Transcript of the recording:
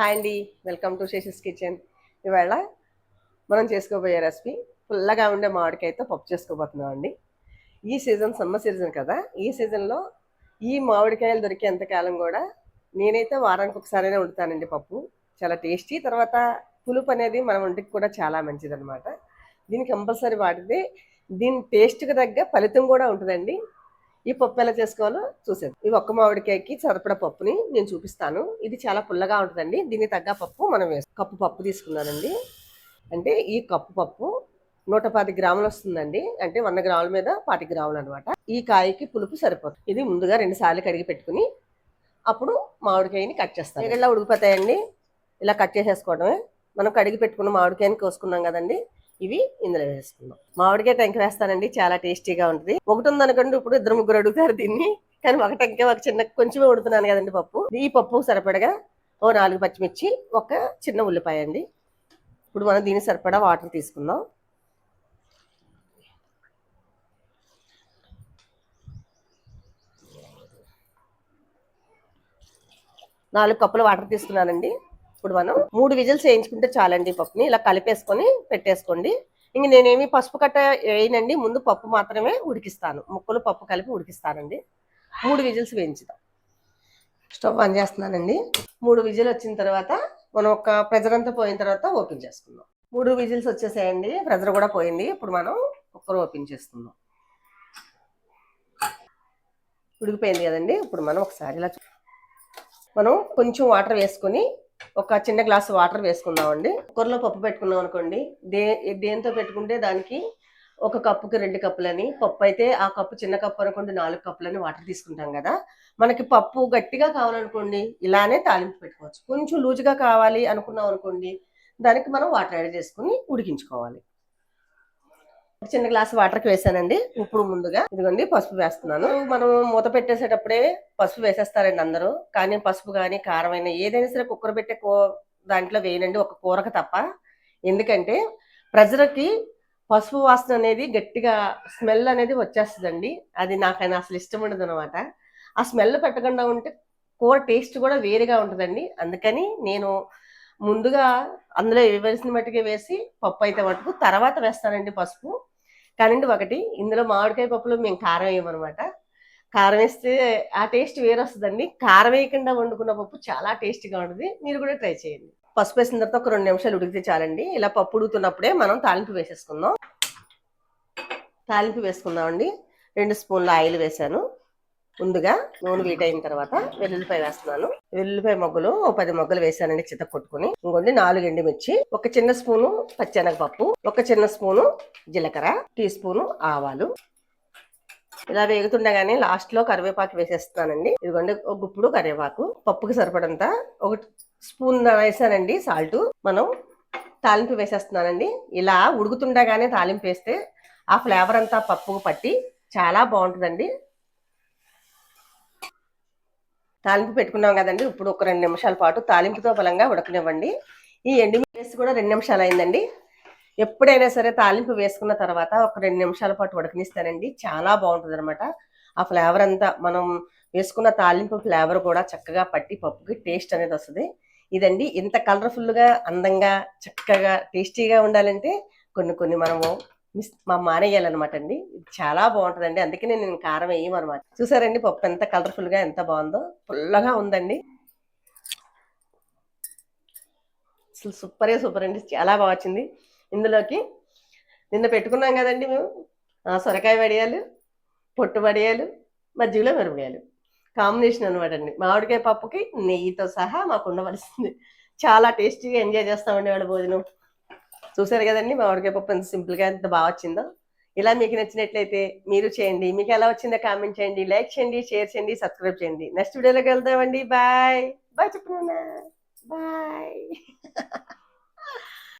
Hi అండి welcome to Seshas kitchen. ఇవాళ మనం చేసుకోబోయే రెసిపీ పుల్లగా ఉండే మామిడికాయతో పప్పు చేసుకోబోతున్నాం అండి. ఈ సీజన్ సమ్మర్ సీజన్ కదా ఈ సీజన్లో ఈ మామిడికాయలు దొరికేంతకాలం కూడా నేనైతే వారానికి ఒకసారైనా వండుతానండి పప్పు. చాలా టేస్టీ తర్వాత పులుపు అనేది మన ఒంటికి కూడా చాలా మంచిదనమాట దీన్ని కంపల్సరీ వాడితే దీని టేస్ట్కి తగ్గ ఫలితం కూడా ఉంటుందండి. ఈ పప్పు ఎలా చేసుకోవాలో చూసేది ఈ ఒక్క మామిడికాయకి సరిపడ పప్పుని నేను చూపిస్తాను. ఇది చాలా పుల్లగా ఉంటుందండి. దీనికి తగ్గ పప్పు మనం వేసు కప్పు పప్పు తీసుకున్నానండి. అంటే ఈ కప్పు పప్పు నూట పది గ్రాములు వస్తుందండి. అంటే వంద గ్రాముల మీద పాతి గ్రాములు అనమాట ఈ కాయకి పులుపు సరిపోతుంది. ఇది ముందుగా రెండు సార్లు కడిగి పెట్టుకుని అప్పుడు మామిడికాయని కట్ చేస్తాను. ఇలా ఉడికిపోతాయండి. ఇలా కట్ చేసేసుకోవడమే. మనం కడిగి పెట్టుకున్న మామిడికాయని కోసుకున్నాం కదండి. ఇవి ఇందులో వేసుకుందాం. మామిడికాయ టెంక వేస్తానండి చాలా టేస్టీగా ఉంటుంది. ఒకటి ఉందనుకోండి ఇప్పుడు ఇద్దరు ముగ్గురు అడుగుతారు దీన్ని. కానీ ఒక టెంక ఒక చిన్న కొంచెమే ఉడుతున్నాను కదండి పప్పు. ఈ పప్పు సరిపడగా ఓ నాలుగు పచ్చిమిర్చి ఒక చిన్న ఉల్లిపాయ అండి. ఇప్పుడు మనం దీనికి సరిపడా వాటర్ తీసుకుందాం. నాలుగు కప్పుల వాటర్ తీసుకున్నానండి. ఇప్పుడు మనం మూడు విజిల్స్ వేయించుకుంటే చాలండి పప్పుని. ఇలా కలిపేసుకొని పెట్టేసుకోండి. ఇంక నేనేమి పసుపు కట్ట వేయనండి. ముందు పప్పు మాత్రమే ఉడికిస్తాను. ముక్కలు పప్పు కలిపి ఉడికిస్తానండి. మూడు విజిల్స్ వేయించుదాం. స్టవ్ ఆన్ చేస్తున్నానండి. మూడు విజిల్ వచ్చిన తర్వాత మనం ఒక ప్రెజర్ అంతా పోయిన తర్వాత ఓపెన్ చేసుకుందాం. మూడు విజిల్స్ వచ్చేసాయండి. ప్రెజర్ కూడా పోయింది. ఇప్పుడు మనం కుక్కర్ ఓపెన్ చేసుకుందాం ఉడికిపోయింది కదండి. ఇప్పుడు మనం ఒకసారి ఇలా మనం కొంచెం వాటర్ వేసుకొని ఒక చిన్న గ్లాస్ వాటర్ వేసుకుందామండి. కుక్కర్లో పప్పు పెట్టుకున్నాం అనుకోండి. దే దేంతో పెట్టుకుంటే దానికి ఒక కప్పుకి రెండు కప్పులని పప్పు అయితే ఆ కప్పు చిన్న కప్పు అనుకోండి నాలుగు కప్పులని వాటర్ తీసుకుంటాం కదా. మనకి పప్పు గట్టిగా కావాలనుకోండి ఇలానే తాలింపు పెట్టుకోవచ్చు. కొంచెం లూజుగా కావాలి అనుకున్నాం అనుకోండి దానికి మనం వాటర్ యాడ్ చేసుకుని ఉడికించుకోవాలి. చిన్న గ్లాస్ వాటర్కి వేసానండి. ఇప్పుడు ముందుగా. ఇదిగోండి పసుపు వేస్తున్నాను. మనం మూత పెట్టేసేటప్పుడే పసుపు వేసేస్తారండి అందరూ. కానీ పసుపు కానీ కారం అయినా ఏదైనా సరే కుక్కర్ పెట్టే కూ దాంట్లో వేయనండి. ఒక కూరకు తప్ప. ఎందుకంటే ప్రజలకి పసుపు వాసన అనేది గట్టిగా స్మెల్ అనేది వచ్చేస్తుందండి. అది నాకైనా అసలు ఇష్టం ఉండదు అనమాట ఆ స్మెల్ పెట్టకుండా ఉంటే కూర టేస్ట్ కూడా వేరుగా ఉంటుందండి. అందుకని నేను ముందుగా అందులో వేసిన మట్టుకే వేసి పప్పు అయితే మటుకు తర్వాత వేస్తానండి పసుపు. కానండి ఒకటి. ఇందులో మామిడికాయ పప్పులో మేము కారం వేయమన్నమాట కారం వేస్తే ఆ టేస్ట్ వేరే వస్తుందండి కారం వేయకుండా వండుకున్న పప్పు చాలా టేస్టీగా ఉంటుంది. మీరు కూడా ట్రై చేయండి. పసుపు వేసిన తర్వాత ఒక రెండు నిమిషాలు ఉడికితే చాలండి. ఇలా పప్పు ఉడుకుతున్నప్పుడే మనం తాలింపు వేసేసుకుందాం. తాలింపు వేసుకుందామండి. రెండు స్పూన్ల ఆయిల్ వేసాను ముందుగా నూనె వీటైన అయిన తర్వాత వెల్లుల్లిపాయ వేస్తున్నాను. వెల్లుల్లిపాయ మొగ్గలు ఒక పది మొగ్గలు వేసానండి చిత్త కొట్టుకుని. ఇంకొండి నాలుగు ఎండుమిర్చి ఒక చిన్న స్పూను పచ్చెనగపప్పు ఒక చిన్న స్పూను జీలకర్ర టీ స్పూను ఆవాలు. ఇలా వేగుతుండగానే లాస్ట్లో కరివేపాకు వేసేస్తున్నానండి. ఇదిగోండి ఒక గుప్పుడు కరివేపాకు. పప్పుకి సరిపడంత ఒక స్పూన్ వేసానండి సాల్ట్ మనం తాలింపు వేసేస్తున్నానండి. ఇలా ఉడుకుతుండగానే తాలింపు వేస్తే ఆ ఫ్లేవర్ అంతా పప్పుకు పట్టి చాలా బాగుంటుందండి. తాలింపు పెట్టుకున్నాం కదండి. ఇప్పుడు ఒక రెండు నిమిషాల పాటు తాలింపుతో బలంగా ఉడకనివ్వండి. ఈ ఎండుమిర్చి కూడా రెండు నిమిషాలు అయిందండి ఎప్పుడైనా సరే తాలింపు వేసుకున్న తర్వాత ఒక రెండు నిమిషాల పాటు ఉడకనిస్తానండి. చాలా బాగుంటుంది అనమాట ఆ ఫ్లేవర్ అంతా మనం వేసుకున్న తాలింపు ఫ్లేవర్ కూడా చక్కగా పట్టి పప్పుకి టేస్ట్ అనేది వస్తుంది. ఇదండి ఇంత కలర్ఫుల్గా అందంగా చక్కగా టేస్టీగా ఉండాలంటే కొన్ని కొన్ని మనము మిస్ మా మానేయాలన్నమాట అండి. చాలా బాగుంటుందండి. అందుకే నేను కారం వేయమనమాట చూసారండి పప్పు ఎంత కలర్ఫుల్గా ఎంత బాగుందో. పుల్లగా ఉందండి. అసలు సూపరే సూపర్ అండి. చాలా బాగా వచ్చింది. ఇందులోకి నిన్న పెట్టుకున్నాం కదండి మేము. సొరకాయ వడియాలు పొట్టు వడియాలు మజ్జిగలో మిరపకాయలు. కాంబినేషన్ అనమాట అండి. మామిడికాయ పప్పుకి నెయ్యితో సహా మాకు ఉండవలసింది. చాలా టేస్టీగా ఎంజాయ్ చేస్తామండి వాళ్ళ భోజనం. చూసారు కదండి మామిడికాయ పప్పు ఎంత సింపుల్గా ఎంత బాగా వచ్చిందో. ఇలా మీకు నచ్చినట్లయితే మీరు చేయండి. మీకు ఎలా వచ్చిందో కామెంట్ చేయండి లైక్ చేయండి షేర్ చేయండి సబ్స్క్రైబ్ చేయండి. నెక్స్ట్ వీడియోలోకి వెళ్దామండి. బాయ్ బాయ్ చెప్పిన బాయ్